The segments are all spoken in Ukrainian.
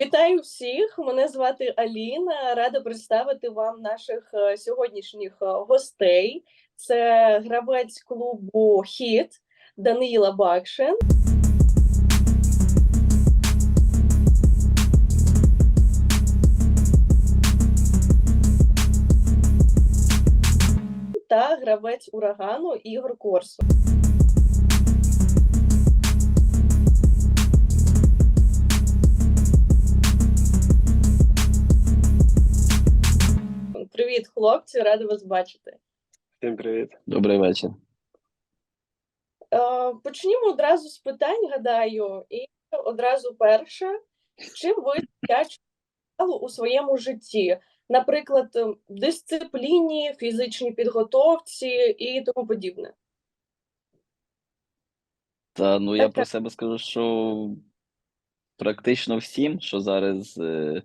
Вітаю всіх! Мене звати Аліна. Рада представити вам наших е, сьогоднішніх е, гостей. Це гравець клубу Хіт Даниїла Бакшин та гравець урагану Ігор Корсун. Хлопці! Рада вас бачити. Всім привіт. Добрий вечір. Е, Почнімо одразу з питань, гадаю, і одразу перше, чим ви вдячні у своєму житті? Наприклад, е, дисципліні, фізичній підготовці і тому подібне. Та ну я Так, про себе скажу, що практично всім, що зараз е,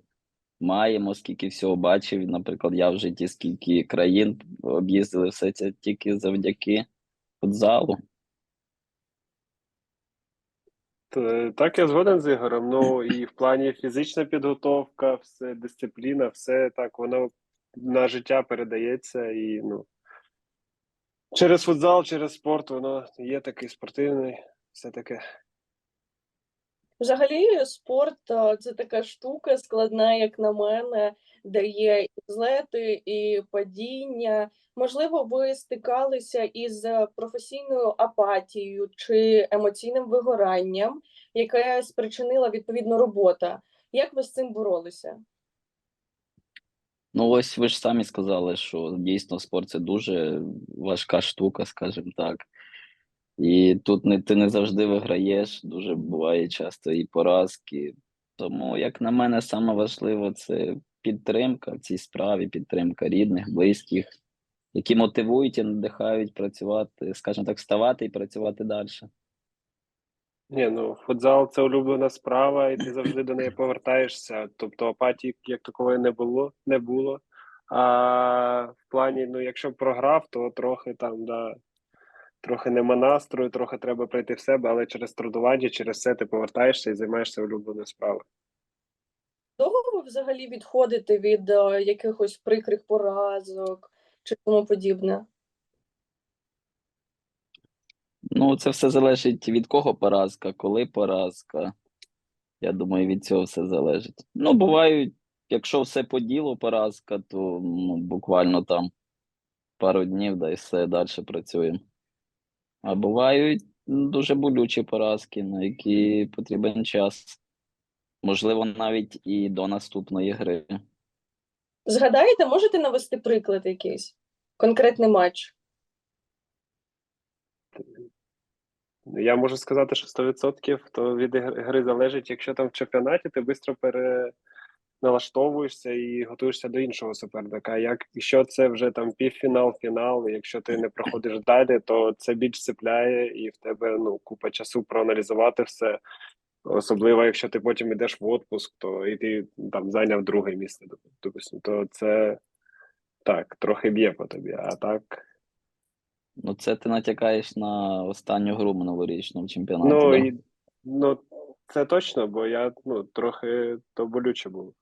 маємо, скільки всього бачив. Наприклад, я в житті скільки країн об'їздили, все це тільки завдяки футзалу. Так, я згоден з Ігорем. Ну і в плані фізична підготовка, все, дисципліна, все так, воно на життя передається і ну. Через футзал, через спорт, воно є такий спортивний, все таке. Взагалі, спорт це така штука складна, як на мене, де є і злети, і падіння. Можливо, ви стикалися із е, професійною апатією чи емоційним вигоранням, яке спричинила відповідно робота. Як ви з цим боролися? Ну, ось ви ж самі сказали, що дійсно спорт це дуже важка штука, скажімо так. І тут не, ти не завжди виграєш, дуже буває часто і поразки. Тому, як на мене, саме важливо це підтримка в цій справі, підтримка рідних, близьких, які мотивують і надихають працювати, скажімо так, вставати і працювати далі. Ні, ну футзал це улюблена справа, і ти завжди до неї повертаєшся. Тобто апатії як такової не було, не було. А в плані, ну, якщо програв, то трохи там, да, трохи нема настрою, трохи треба прийти в себе, але через трудування, через все ти повертаєшся і займаєшся улюбленою справою. Довго ви взагалі відходите від е, якихось прикрих поразок чи тому подібне? Ну, це все залежить від кого поразка, коли поразка. Я думаю, від цього все залежить. Ну, бувають, якщо все по ділу поразка, то ну, буквально там пару днів, да і все далі працюємо. А бувають дуже болючі поразки, на які потрібен час. Можливо, навіть і до наступної гри. Згадаєте, можете навести приклад якийсь? Конкретний матч? Ну, Я можу сказати, що 100% то від гри залежить, якщо там в чемпіонаті ти швидко переналаштовуєшся і готуєшся до іншого суперника. Як якщо це вже там півфінал, фінал, і якщо ти не проходиш далі, то це більш цепляє, і в тебе ну купа часу проаналізувати все. Особливо, якщо ти потім йдеш в отпуск, то і ти там зайняв друге місце, доп- допустим, то це так, трохи б'є по тобі. А так, Ну, це ти натякаєш на останню гру минулорічну в чемпіонаті. ну да? і ну це точно, бо я ну трохи то болюче було.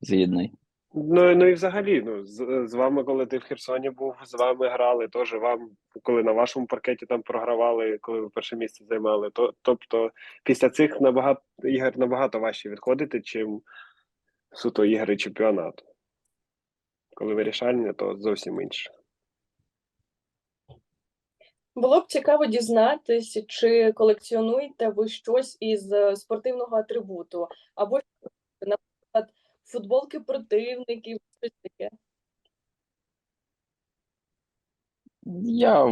Згідний. Ну, ну і взагалі, ну з, з вами, коли ти в Херсоні був, з вами грали, теж вам, коли на вашому паркеті там програвали, коли ви перше місце займали, то тобто після цих набагато ігор набагато важче відходити, чим суто ігри чемпіонату. Коли вирішальне, то зовсім інше. Було б цікаво дізнатись, чи колекціонуєте ви щось із е, спортивного атрибуту, або, наприклад, футболки противників, щось таке. Я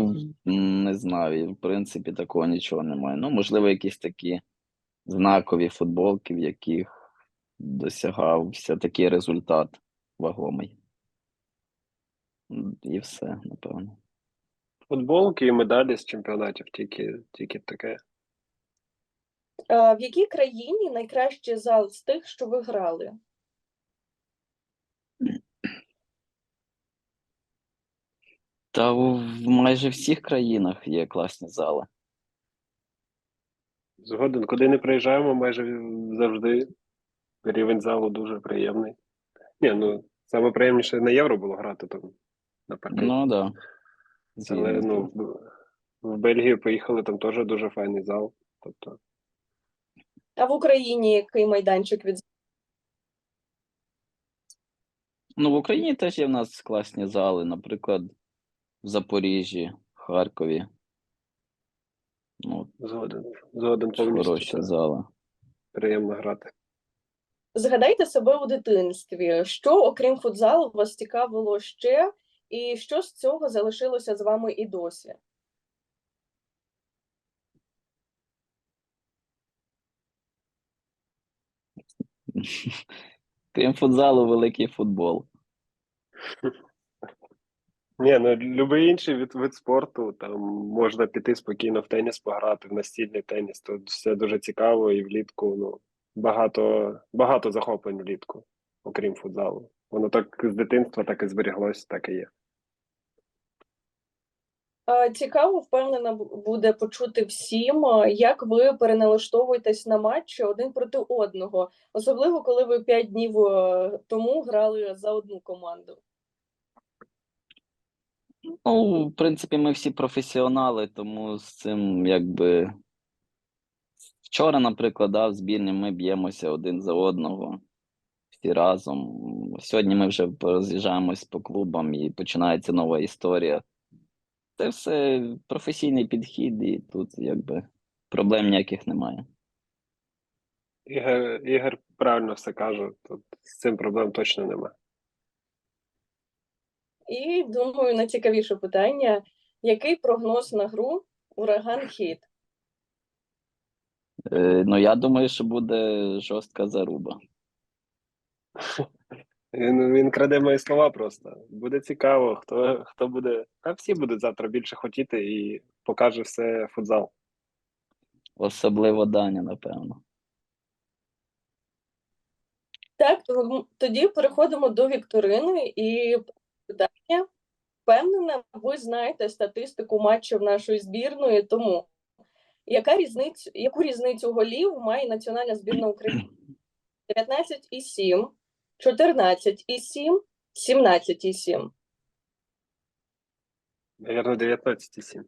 не знаю, в принципі, такого нічого немає. Ну, можливо, якісь такі знакові футболки, в яких досягався такий результат вагомий. М, І все, напевно. Футболки і медалі з чемпіонатів, тільки, тільки таке. А в якій країні найкращий зал з тих, що ви грали? Та в в майже всіх країнах є класні зали. Згоден, куди не приїжджаємо, майже завжди рівень залу дуже приємний. Ні, ну саме приємніше на євро було грати там на паркеті. Ну да. Але ну, в, в Бельгію поїхали, там теж дуже файний зал. Тобто, А в Україні який майданчик від Ну, в Україні теж є в нас класні зали, наприклад, в Запоріжжі, Харкові. Ну, згоден. Згоден повністю. хороші так. зали. Приємно грати. Згадайте себе у дитинстві. Що, окрім футзалу, вас цікавило ще, і що з цього залишилося з вами і досі? Крім футзалу, великий футбол. Ні, ну любий інший від, вид спорту, там можна піти спокійно в теніс пограти, в настільний теніс. Тут все дуже цікаво і влітку, ну, багато, багато захоплень влітку, окрім футзалу. Воно так з дитинства так і зберіглося, так і є. Цікаво, впевнена, буде почути всім, як ви переналаштовуєтесь на матчі один проти одного, особливо коли ви п'ять днів е, тому грали за одну команду. Ну, в принципі, ми всі професіонали, тому з цим якби. Вчора, наприклад, да, в збірні ми б'ємося один за одного всі разом. Сьогодні ми вже роз'їжджаємось по клубам і починається нова історія. Це все професійний підхід, і тут якби проблем ніяких немає. Ігор, Ігор правильно все каже, тут з цим проблем точно немає. І думаю, найцікавіше питання: який прогноз на гру ураган хід? Е, ну, я думаю, що буде жорстка заруба. Він, він краде мої слова просто. Буде цікаво, хто, хто буде. Та всі будуть завтра більше хотіти і покаже все футзал. Особливо Даня, напевно. Так, тоді переходимо до вікторини і питання. Впевнена, ви знаєте статистику матчів нашої збірної, тому яка різниця, яку різницю голів має національна збірна України? 19,7, 14,7, 17,7. Навірно, 19,7.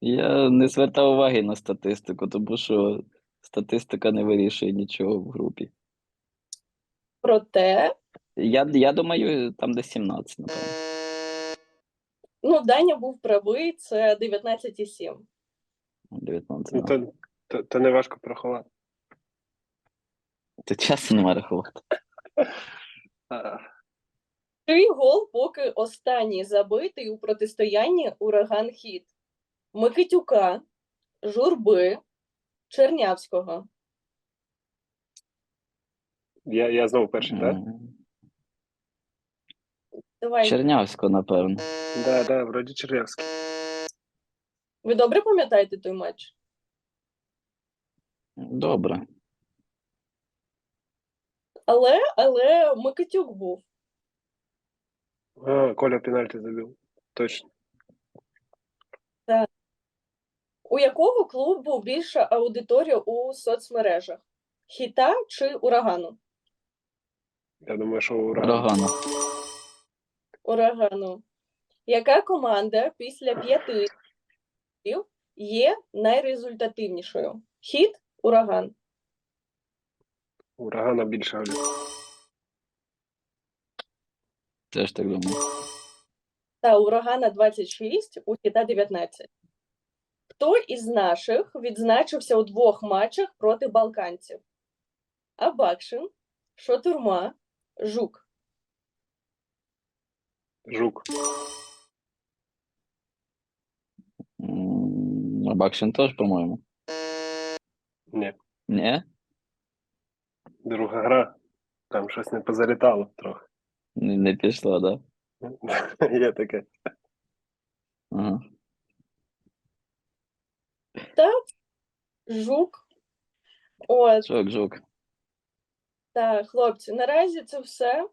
Я не звертав уваги на статистику, тому що статистика не вирішує нічого в групі. Проте, Я, я думаю, там десь 17, напевно. ну, Даня був правий, це 19,7. 19. Ну, то, то, то не важко проховати. Ти часу нема рахувати. Чий гол поки останній забитий у протистоянні ураган хід Микитюка, Журби, Чернявського. Я, я знову перший, так? Давай, Чернявського, напевно. Да, да, вроді Чернявський. ви добре пам'ятаєте той матч? Добре. Але, але Микитюк був. А, Коля пенальті забив. Точно. У якого клубу більша аудиторія у соцмережах? Хіта чи урагану? Я думаю, що ураган. Урагану. Яка команда після п'яти голів є найрезультативнішою? Хіт, ураган. Урагана більше. Теж так думаю. Та урагана 26, у хіта 19. Хто із наших відзначився у двох матчах проти балканців? Абакшин, Шотурма, Жук. Жук. М, Бакшин теж, по-моєму. Ні. Ні? Друга гра. Там щось не позалітало трохи. Не, не пішло, да? Є таке. Ага. Жук. От, Жук, жук. Так, хлопці, наразі це все.